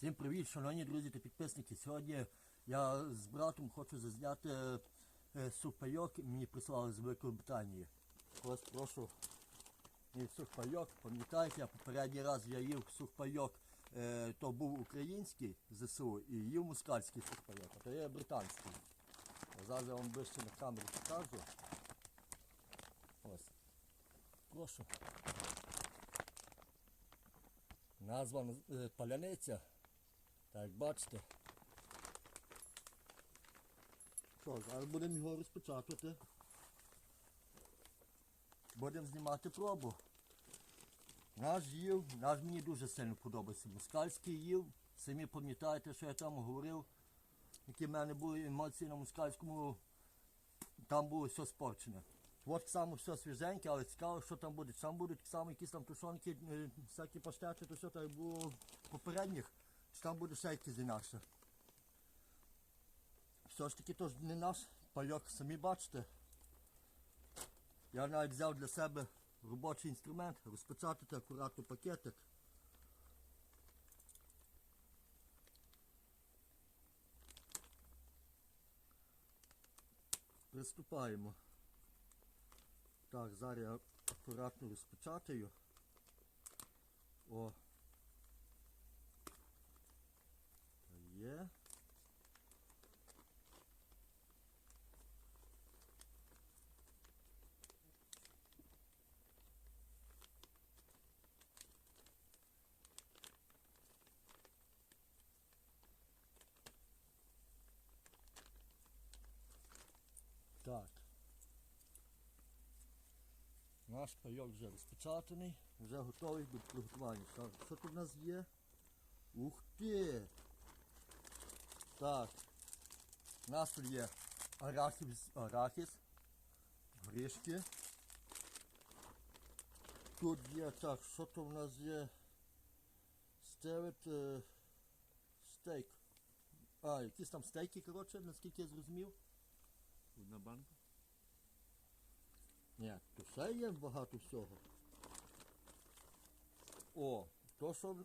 Всім привіт, шановні друзі та підписники. Сьогодні я з братом хочу зазняти е, сухпайок. Мені прислали з Великої Британії. Ось прошу. Мій сухпайок. Пам'ятаєте, попередній раз я їв сухпайок, е, то був український ЗСУ і їв мускальський сухпайок, а то є британський. Зараз я вам ближче на камеру покажу. Ось. Прошу. Назва е, паляниця. Так, бачите. Що, зараз будемо його розпечатувати. Будемо знімати пробу. Наш їв, наш мені дуже сильно подобається. Москальський їв. Самі пам'ятаєте, що я там говорив, які в мене були емоції на москальському. Там було все спорчене. От саме все свіженьке, але цікаво, що там буде. Там будуть само якісь там тушонки, е, всякі паштети, то все так було попередніх, там буде ще якесь інакше. Все ж таки то не наш пайок, самі бачите. Я навіть взяв для себе робочий інструмент, розпечатати акуратно пакетик. Приступаємо. Так, зараз я акуратно розпечатаю. О. Є. Так. Наш пайок вже розпечатаний, вже готовий до приготування. Що тут у нас є? Ух ти! Так. У нас тут є арахіс, арахіс, горішки. Тут є, так, що то в нас є? Стевет е, стейк. А, якісь там стейки, коротше, наскільки я зрозумів. Одна банка? Ні, то все є багато всього. О, то що.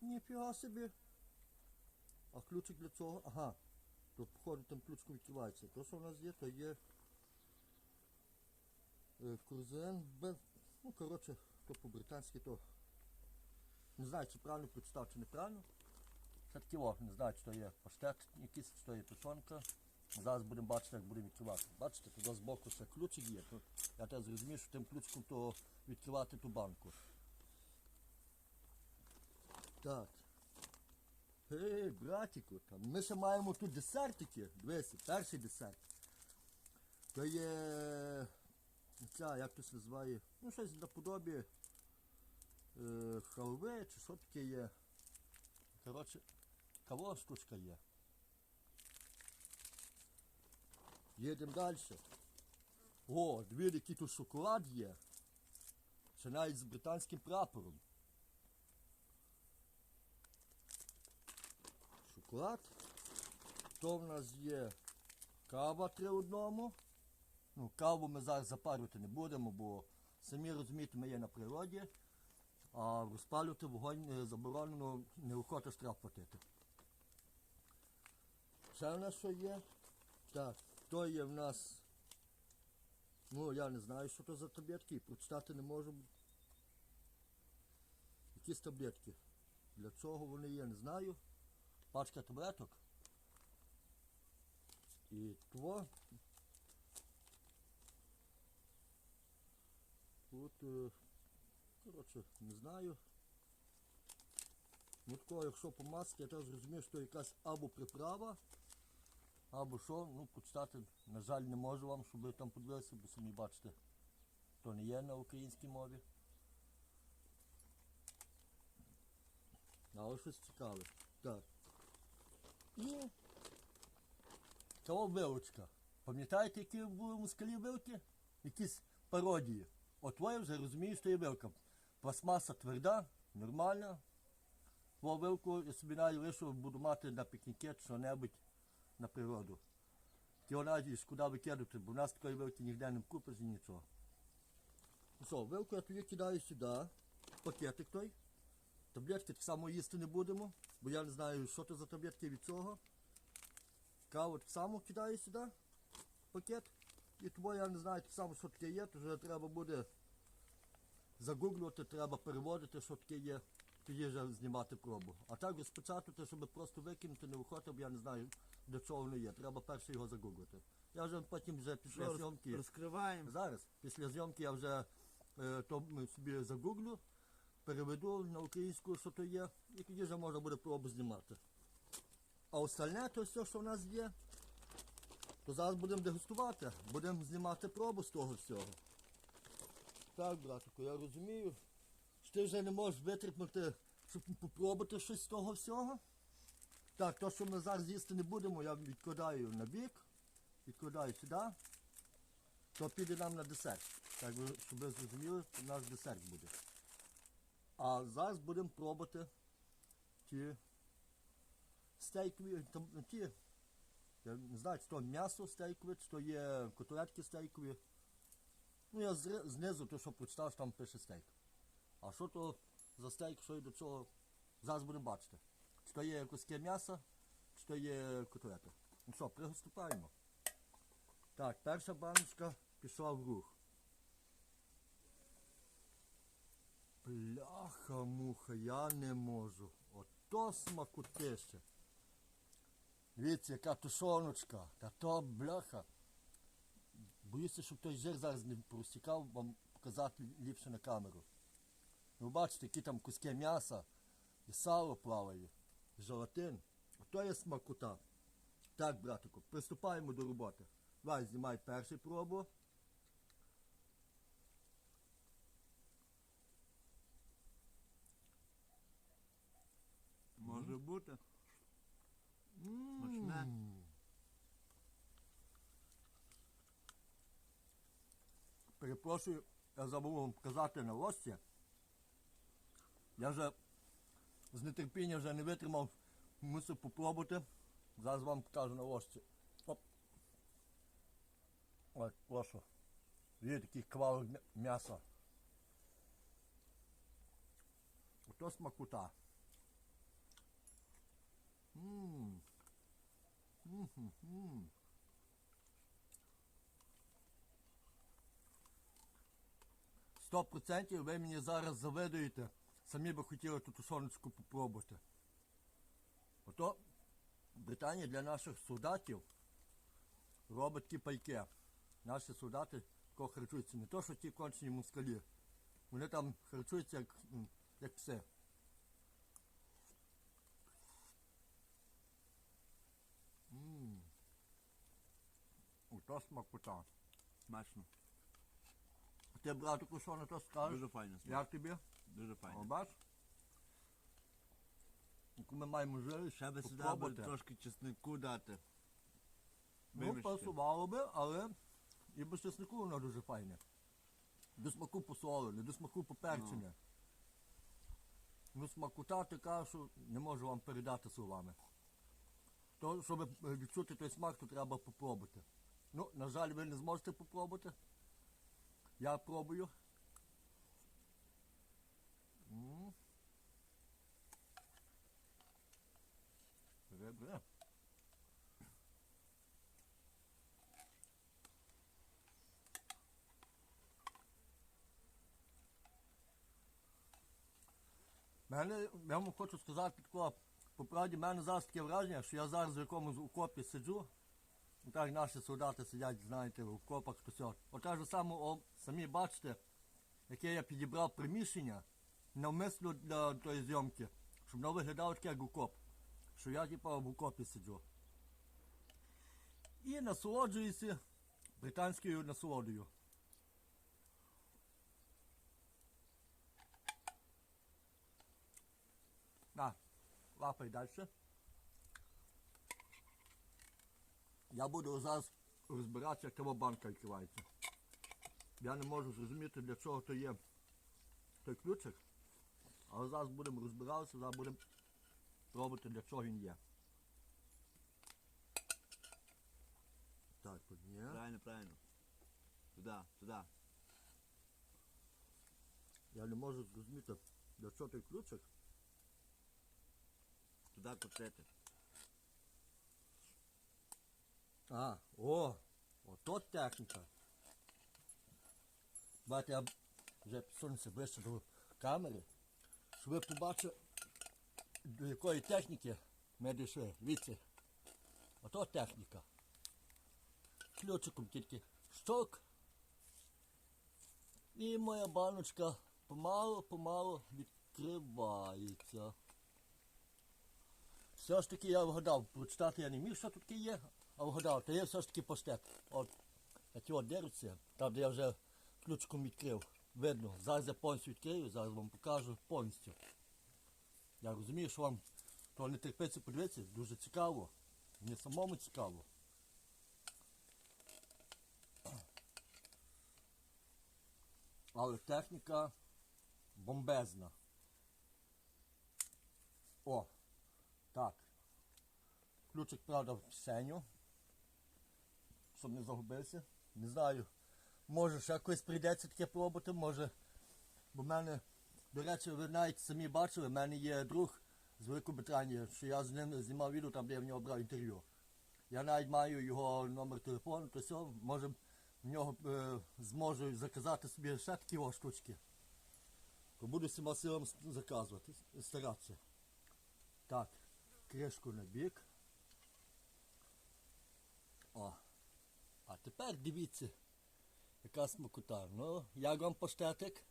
Ніфіга собі. А ключик для цього? Ага. То походу там ключком відкривається. То, що в нас є, то є. е, Курзен без. Ну, коротше, то по-британськи, то. Не знаю, чи правильно прочитав, чи неправильно. Це такі о, не знаю, чи то є паштет якийсь, чи то є тушонка. Зараз будемо бачити, як будемо відкривати. Бачите, туди збоку ще ключик є. То я теж зрозумів, що тим ключиком то відкривати ту банку. Так. Гей, братику, там ми ще маємо тут десертики. Дивися, перший десерт. То є. Ця, як то називає? Ну, щось наподобі е, халви чи що таке є. Коротше, кавова штучка є. Їдемо далі. О, дві який тут шоколад є. Ще навіть з британським прапором. Шоколад. То в нас є кава три одному. Ну, каву ми зараз запарювати не будемо, бо самі розумієте, ми є на природі, а розпалювати вогонь е, заборонено, неохота штраф платити. Ще в нас що є? Так, то є в нас. Ну, я не знаю, що то за таблетки, прочитати не можу. Якісь таблетки. Для чого вони є, не знаю. Пачка таблеток. І то. Тут, е, коротше, не знаю. Ну такого, якщо по масці, я теж розумію, що якась або приправа, або що, ну почитати, на жаль, не можу вам, щоб ви там подивилися, бо самі бачите, то не є на українській мові. Але щось цікаве. Так. І того вилочка. Пам'ятаєте, які були в москалі вилки? Якісь пародії. От ви вже розумієш, що є вилка. Пластмаса тверда, нормальна. Во вилку я собі навіть лишу, буду мати на пікніки що-небудь на природу. Його навіть шкода викидати, бо в нас такої вилки ніде не купиш і нічого. Що, вилку я тобі кидаю сюди, пакетик той. Таблетки так само їсти не будемо, бо я не знаю, що це за таблетки від цього. Каву так само кидаю сюди, пакет. І тому я не знаю так само, що таке є, то вже треба буде загуглювати, треба переводити, що таке є, тоді вже знімати пробу. А так розпечатати, щоб просто викинути, не виходити, бо я не знаю, для чого воно є. Треба перше його загуглити. Я вже потім вже після зйомки. Розкриваємо. Зараз, після зйомки я вже е, то собі загуглю, переведу на українську, що то є, і тоді вже можна буде пробу знімати. А остальне, то все, що в нас є, то зараз будемо дегустувати, будемо знімати пробу з того всього. Так, братику, я розумію, що ти вже не можеш витріпнути, щоб попробувати щось з того всього. Так, то, що ми зараз їсти не будемо, я відкладаю на бік, відкладаю сюди то піде нам на десерт. Так, щоб ви зрозуміли, у нас десерт буде. А зараз будемо пробувати ті стейкові, ті, я не знаю, чи то м'ясо стейкове, чи то є котлетки стейкові. Ну, я знизу, то що прочитав, там пише стейк. А що то за стейк, що і до чого, зараз будемо бачити. Чи то є куски м'яса, чи то є котлети. Ну що, приступаємо. Так, перша баночка пішла в рух. Бляха муха, я не можу. Ото смакутище. Дивіться, яка тушоночка. Та то бляха. Боюся, щоб той жир зараз не просікав, вам показати ліпше на камеру. Ви бачите, які там куски м'яса, і сало плаває, і желатин. Ото є смакота. Так, братику, приступаємо до роботи. Давай, знімай першу пробу. М. Смачне. Перепрошую, я забув вам показати на ложці. Я вже з нетерпіння вже не витримав, мусив попробувати. Зараз вам покажу на ложці. Оп. Ой, прошу. Є такий кавалок м'я- м'яса. Ото смакута. Ммм. Мм-хм-хм. Сто процентів ви мені зараз завидуєте. Самі би хотіли ту тушоночку попробувати. Ото Британія для наших солдатів робить ті пайки. Наші солдати тако харчуються. Не то, що ті кончені москалі. Вони там харчуються як, як пси. Ото смакота. Смачно. Ти, братику, що на то скажеш? Дуже файно. смак. Як тобі? Дуже О, файно. бач? Яку ми маємо можливість Ще би сюди би попробувати. трошки чеснику дати. Ну, Вимішати. пасувало би, але і без чеснику воно дуже файне. До смаку посолене, до смаку поперчене. Ну, смакота така, що не можу вам передати словами. То, щоб е, відчути той смак, то треба попробувати. Ну, на жаль, ви не зможете попробувати. Я пробую. М. Мене, я вам хочу сказати по правді, в мене зараз таке враження, що я зараз в якомусь окопі сиджу. Так наші солдати сидять, знаєте, в окопах, то все. От так же о, самі бачите, яке я підібрав приміщення навмисно для тої зйомки, щоб воно виглядало таке як окоп. Що я типа в окопі сиджу. І насолоджуюся британською насолодою. На, лапай далі. Я буду зараз розбиратися, як того банка відкривається. Я не можу зрозуміти, для чого то є той ключик. Але зараз будемо розбиратися, зараз будемо пробувати, для чого він є. Так, тут є. Правильно, правильно. Туди, туди. Я не можу зрозуміти, для чого той ключик. туди котити. А, о, ото техніка. Бачите, я вже підсунуся ближче до камери, щоб ви до якої техніки ми дійшли. Віці. Ото техніка. Ключиком тільки шток. І моя баночка помалу-помалу відкривається. Все ж таки я вгадав, прочитати я не міг, що тут є, а вгадав, то є все ж таки поштек. От, от деревці, там де я вже ключком відкрив. Видно, зараз я повністю відкрию, зараз вам покажу повністю. Я розумію, що вам то не терпиться подивитися, дуже цікаво. Мені самому цікаво. Але техніка бомбезна. О, так. Ключик, правда, в кишеню. Щоб не загубився. Не знаю. Може ще колись прийдеться таке пробувати, може. Бо в мене, до речі, ви навіть самі бачили, в мене є друг з Великобританії, що я з ним знімав відео там, де я в нього брав інтерв'ю. Я навіть маю його номер телефону, то все, може в нього е, зможу заказати собі ще такі о штучки. То буду всіма силами заказувати, старатися. Так, кришку на бік. О. А тепер дивіться, яка смакота. Ну, як вам паштетик?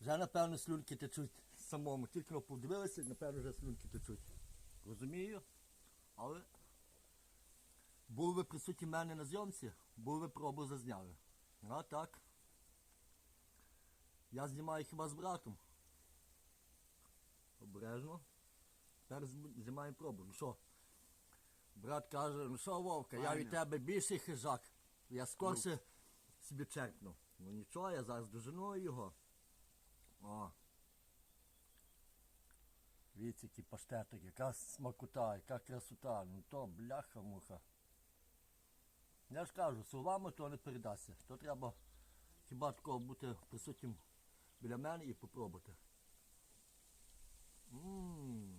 Вже напевно слюнки течуть самому. Тільки но подивилися, напевно вже слюнки течуть. Розумію, але були ви присутні в мене на зйомці, були ви пробу зазняли. А так. Я знімаю хіба з братом. Обережно. Тепер знімаємо пробу. Ну що? Брат каже, ну що, Вовка, я від тебе більший хижак. Я скорше собі черкну. Ну нічого, я зараз дожену його. О. Дивіться, який паштетик, яка смакота, яка красота. Ну то бляха-муха. Я ж кажу, словами то не передасться. То треба хіба такого бути присутнім біля мене і попробувати. Ммм.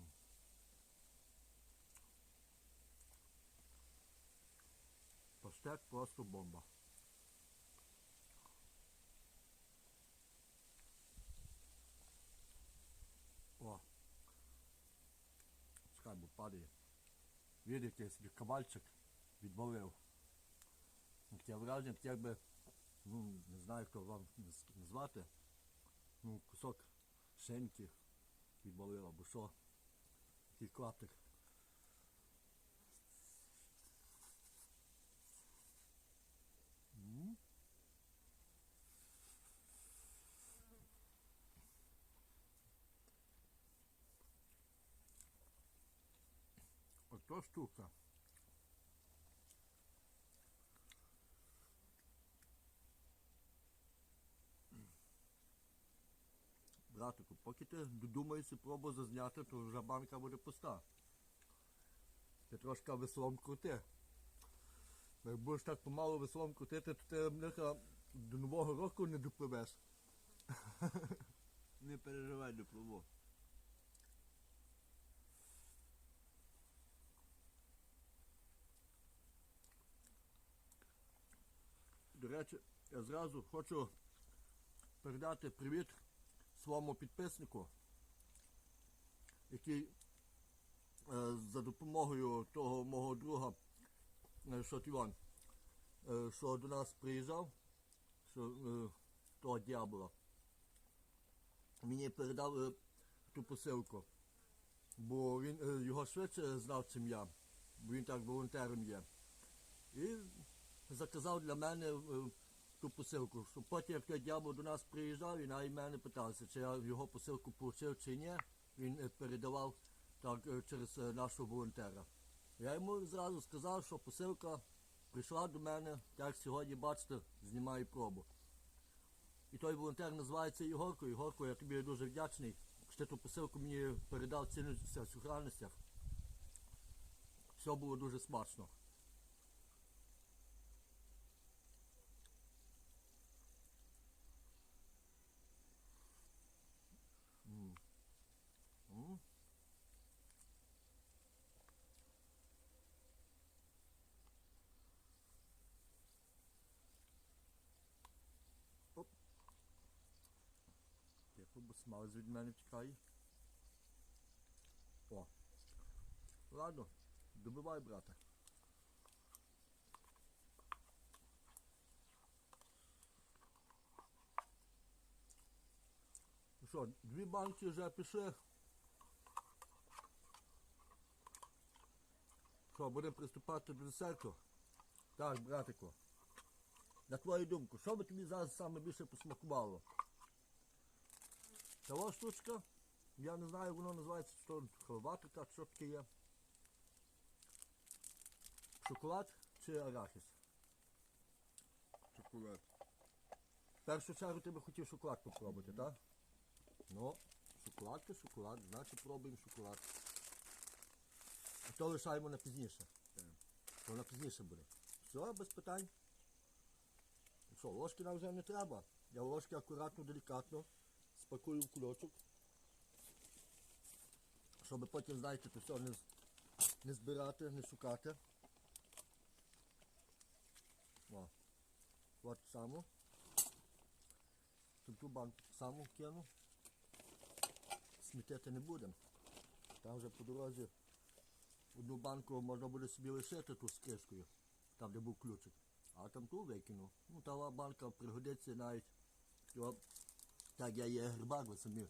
Паштет просто бомба. О. Чекай, бо падає. Видите, собі кабальчик відбавив. Таке враження, таке якби, ну, не знаю, хто вам назвати. Ну, кусок шинки відбавив, або що. Такий. 100 штука. Братику, поки ти додумаєшся пробу зазняти, то вже банка буде пуста. Ти трошки веслом крути. Як будеш так помалу веслом крутити, то ти мниха до Нового року не допливеш. Не переживай, допливу. До речі, я зразу хочу передати привіт своєму підписнику, який е, за допомогою того мого друга, е, що Іван, е, що до нас приїжджав, що е, того дьявола, мені передав е, ту посилку. Бо він е, його швидше знав, чим я, бо він так волонтером є. І заказав для мене е, ту посилку. Щоб потім, як той дьявол до нас приїжджав, і навіть мене питався, чи я його посилку отримав чи ні. Він е, передавав так е, через нашого волонтера. Я йому зразу сказав, що посилка прийшла до мене, як сьогодні бачите, знімаю пробу. І той волонтер називається Ігорко. Ігорко, я тобі дуже вдячний, що ти ту посилку мені передав цінності в сухранностях. Все було дуже смачно. М. Смалець від мене тікає. О. Ладно, добивай, брате. Ну що, дві банки вже пішли. Що, будемо приступати до десерту? Так, братику. На твою думку, що би тобі зараз саме більше посмакувало? Ця штучка, я не знаю, воно називається що халватика, що таке є. Шоколад чи арахіс? Шоколад. В першу чергу ти би хотів шоколад попробувати, так? Ну, шоколад то шоколад, значить пробуємо шоколад. А то лишаємо на пізніше. То на пізніше буде. Все, без питань. Що, ложки нам вже не треба. Я ложки акуратно, делікатно спакую в кульочок. Щоб потім, знаєте, то все не, не збирати, не шукати. О. От само. Ту банку саму кину. Смітити не будемо. Там вже по дорозі одну банку можна буде собі лишити ту з кришкою, там де був ключик. А там ту викину. Ну та банка пригодиться навіть. Так я є грибак, ви самі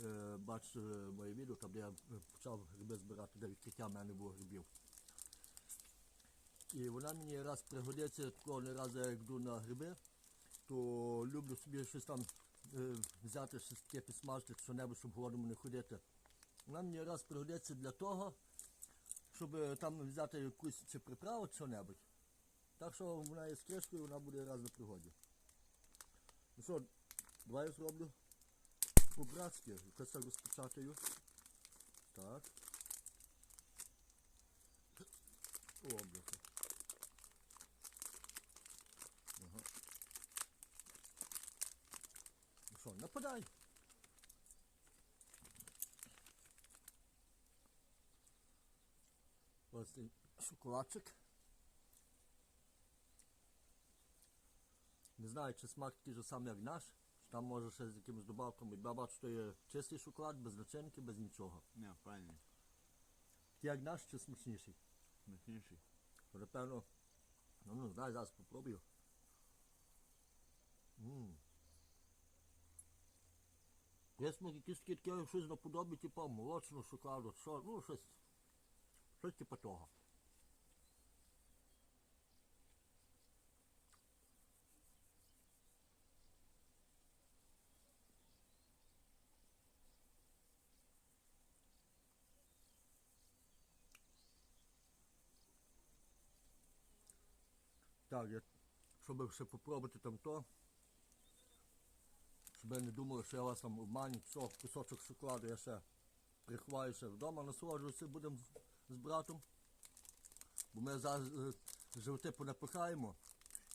е, бачите моє відео, там де я почав гриби збирати, де відкриття в мене було грибів. І вона мені раз пригодиться, кожен раз я йду на гриби, то люблю собі щось там е, взяти, щось таке підсмажити, що-небудь, щоб голодному не ходити. Вона мені раз пригодиться для того, щоб там взяти якусь чи приправу, чи що-небудь. Так що вона є з кришкою, вона буде раз на пригоді. Ну що, давай я зроблю по-братськи. Якось так розпечатаю. Так. О, бляха. Ага. Ну що, нападай. Ось цей шоколадчик. Не знаю, чи смак такий же самий, як наш. Там може ще з якимись добавками. Я бачу, що є чистий шоколад, без начинки, без нічого. Не, правильно. Ти як наш чи смачніший? Смачніший. Напевно, ну не знаю, зараз попробую. Ммм. Є смак такий, таке щось наподобі, типу молочного шоколаду, що, ну щось, щось типу того. Я, щоб ще попробувати там то. Щоб ви не думали, що я вас там обманю, кусочок шоколаду я ще приховаю ще вдома, насолоджуватися будемо з, братом. Бо ми зараз е, животи понапихаємо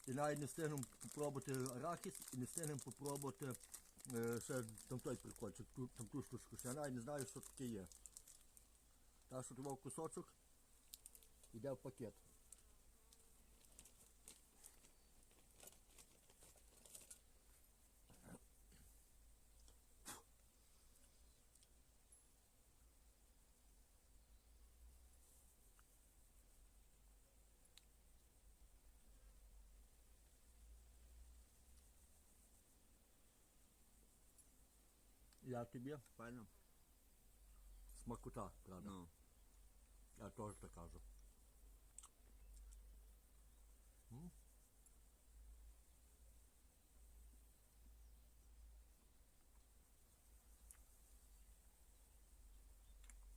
і навіть не встигнемо попробувати арахіс і не встигнемо попробувати е, ще там той прикольчик, ту, там ту штучку. Я навіть не знаю, що таке є. Так що тував кусочок йде в пакет. Я тобі Правильно? смакота, правда. Ну. Я теж так кажу. М?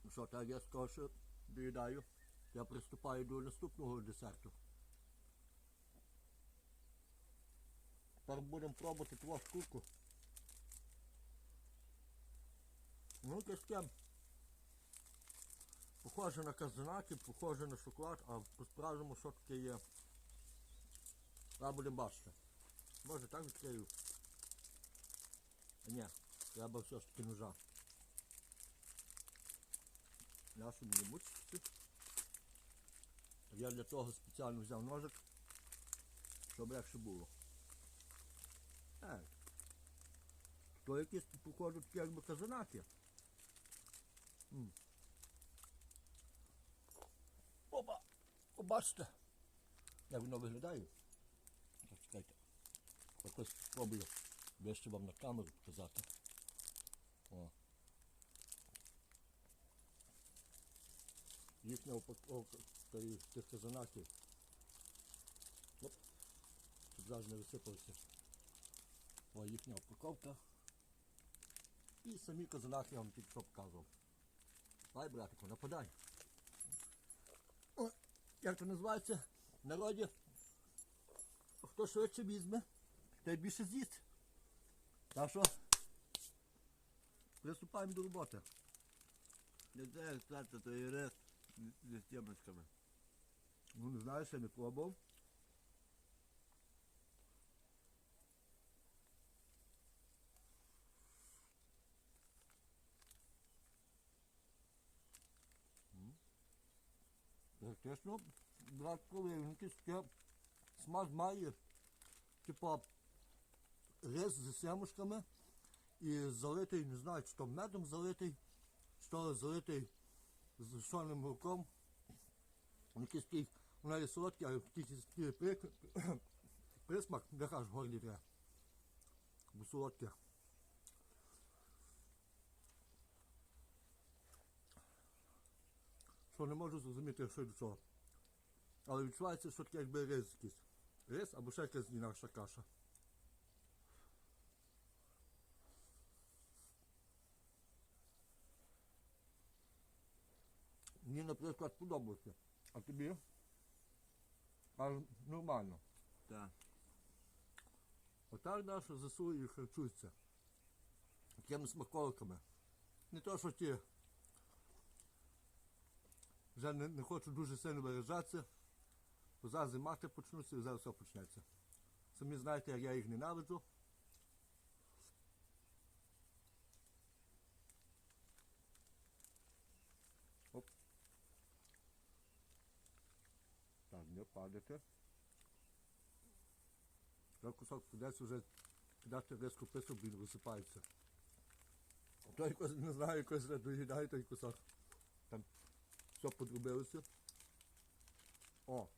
Ну Що, так я скоро доїдаю. Я приступаю до наступного десерту. Тепер будемо пробувати твою штуку. Ну, таке Похоже на казанаки, похоже на шоколад, а по-справжньому що таке є. А будемо бачити. Може так відкрию. Ні, треба все ж таки ножа. Нашу мені мучити. Я для того спеціально взяв ножик, щоб легше було. Так. То якісь походу такі якби казанаки. М. Опа! Побачите, як воно виглядає. Чекайте. Якось спробую ближче вам на камеру показати. О. Їхня упаковка тих казанаків. Оп. Щоб зараз не висипалося. О, їхня упаковка. І самі казанахи я вам тільки що показував. Давай, братику, нападай. О, як це називається? В народі. Хто швидше візьме, той більше з'їсть. Так що приступаємо до роботи. Не знаю, кстати, то і рис зі стімочками. Ну не знаю, ще не пробував. Практично, брат, коли він якийсь смак має, типа рис з семушками і залитий, не знаю, чи то медом залитий, чи то залитий з сольним молоком. Якийсь такий, вона є солодкий, а такий присмак, де кажеш, горлі треба. Бо Що не можу зрозуміти, що до чого. Але відчувається, що таке якби рис якийсь. Рис або ще якась інакша каша. Мені, наприклад, подобається. А тобі? А нормально. Так. Отак наша ЗСУ і харчується. Такими смаколиками. Не то, що ті вже не, не хочу дуже сильно виражатися, бо зараз зимати почнуться і зараз все почнеться. Самі знаєте, як я їх ненавиджу. Оп. Так, не падайте. Вже кусок придеться вже кидати різку писок, він висипається. То не знаю, якось доїдає той кусок. Все подробилося. О,